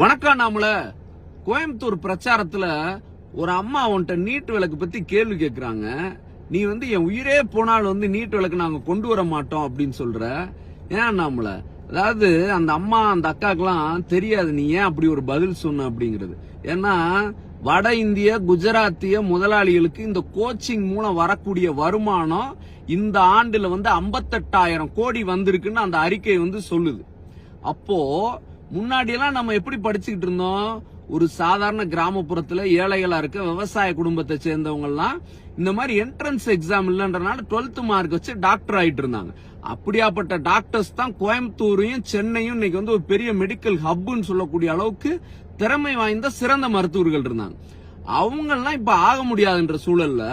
வணக்கம் நாமல கோயம்புத்தூர் பிரச்சாரத்துல ஒரு அம்மா அவன்கிட்ட நீட் விளக்கு பத்தி கேள்வி கேக்குறாங்க. நீ வந்து என் உயிரே போனால் வந்து நீட் விளக்கு நாங்க கொண்டு வர மாட்டோம் அப்படின்னு சொல்ற. ஏன் நாமல அதாவது அந்த அம்மா அந்த அக்காக்கெல்லாம் தெரியாது நீ ஏன் அப்படி ஒரு பதில் சொன்ன அப்படிங்கிறது. ஏன்னா வட இந்திய குஜராத்திய முதலாளிகளுக்கு இந்த கோச்சிங் மூலம் வரக்கூடிய வருமானம் இந்த ஆண்டுல வந்து 58000 கோடி வந்திருக்குன்னு அந்த அறிக்கை வந்து சொல்லுது. அப்போ முன்னாடி எல்லாம் நம்ம எப்படி படிச்சுக்கிட்டு இருந்தோம்? ஒரு சாதாரண கிராமப்புறத்துல ஏழைகளா இருக்க விவசாய குடும்பத்தை சேர்ந்தவங்க எல்லாம் இந்த மாதிரி என்ட்ரன்ஸ் எக்ஸாம் இல்லைன்றனால 12th மார்க் வச்சு டாக்டர் ஆயிட்டு இருந்தாங்க. அப்படியாப்பட்ட டாக்டர்ஸ் தான் கோயம்புத்தூரையும் சென்னையும் இன்னைக்கு வந்து ஒரு பெரிய மெடிக்கல் ஹப்னு சொல்லக்கூடிய அளவுக்கு திறமை வாய்ந்த சிறந்த மருத்துவர்கள் இருந்தாங்க. அவங்கெல்லாம் இப்ப ஆக முடியாதுன்ற சூழல்ல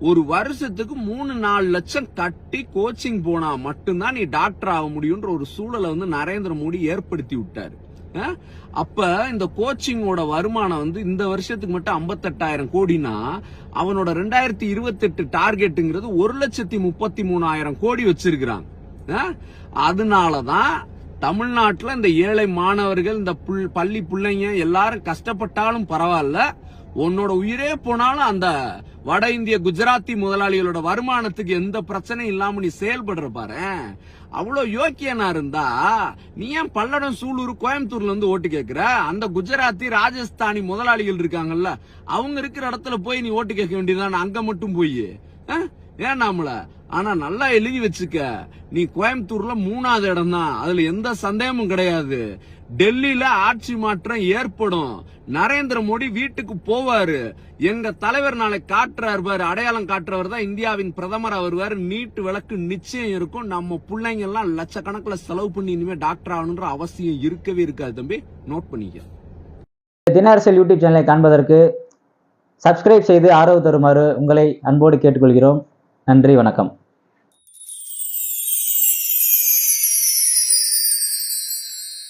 ஒரு வருஷத்துக்கு மூணு நாலு லட்சம் கட்டி கோச்சிங் போனா மட்டும்தான் நீ டாக்டர் ஆக முடியும்ன்ற ஒரு சூழலை வந்து நரேந்திர மோடி ஏற்படுத்தி விட்டாரு. அப்ப இந்த கோச்சிங்கோட வருமானம் வந்து இந்த வருஷத்துக்கு மட்டும் 58000 கோடினா அவனோட ரெண்டாயிரத்தி இருபத்தி எட்டு டார்கெட்டுங்கிறது ஒரு லட்சத்தி முப்பத்தி மூணாயிரம் கோடி வச்சிருக்கிறாங்க. அதனாலதான் தமிழ்நாட்டில் இந்த ஏழை மாணவர்கள் இந்த புல்- பள்ளி பிள்ளைங்க எல்லாரும் கஷ்டப்பட்டாலும் பரவாயில்ல. உன்னோட உயிரே போனாலும் அந்த வட இந்திய குஜராத்தி முதலாளிகளோட வருமானத்துக்கு எந்த பிரச்சனையும் இல்லாம நீ செயல்படுற பாரு. அவ்வளவு யோக்கியனா இருந்தா நீ ஏன் பல்லடம் சூலூர் கோயம்புத்தூர்ல இருந்து ஓட்டு கேட்கிற அந்த குஜராத்தி ராஜஸ்தானி முதலாளிகள் இருக்காங்கல்ல அவங்க இருக்கிற இடத்துல போய் நீ ஓட்டு கேட்க வேண்டியதுதானே? அங்க மட்டும் போய். ஏன் நாமல ஆனா நல்லா எழுதி வச்சுக்க. நீ கோயம்புத்தூர்ல மூணாவது இடம் தான் அதுல எந்த சந்தேகமும் கிடையாது. டெல்லியில ஆட்சி மாற்றம் ஏற்படும். நரேந்திர மோடி வீட்டுக்கு போவாரு. எங்க தலைவர் நாளை காட்டுறாரு பாரு. அடையாளம் காட்டுறவர் தான் இந்தியாவின் பிரதமர் வருவாரு. நீட்டு விளக்கு நிச்சயம் இருக்கும். நம்ம பிள்ளைங்க எல்லாம் லட்சக்கணக்கில் செலவு பண்ணி இனிமே டாக்டர் ஆகணுன்ற அவசியம் இருக்கவே இருக்காது தம்பி. நோட் பண்ணிக்க. தினரசல் யூடியூப் சேனலை காண்பதற்கு சப்ஸ்கிரைப் செய்து ஆதரவு தருமாறு உங்களை அன்போடு கேட்டுக்கொள்கிறோம். நன்றி வணக்கம்.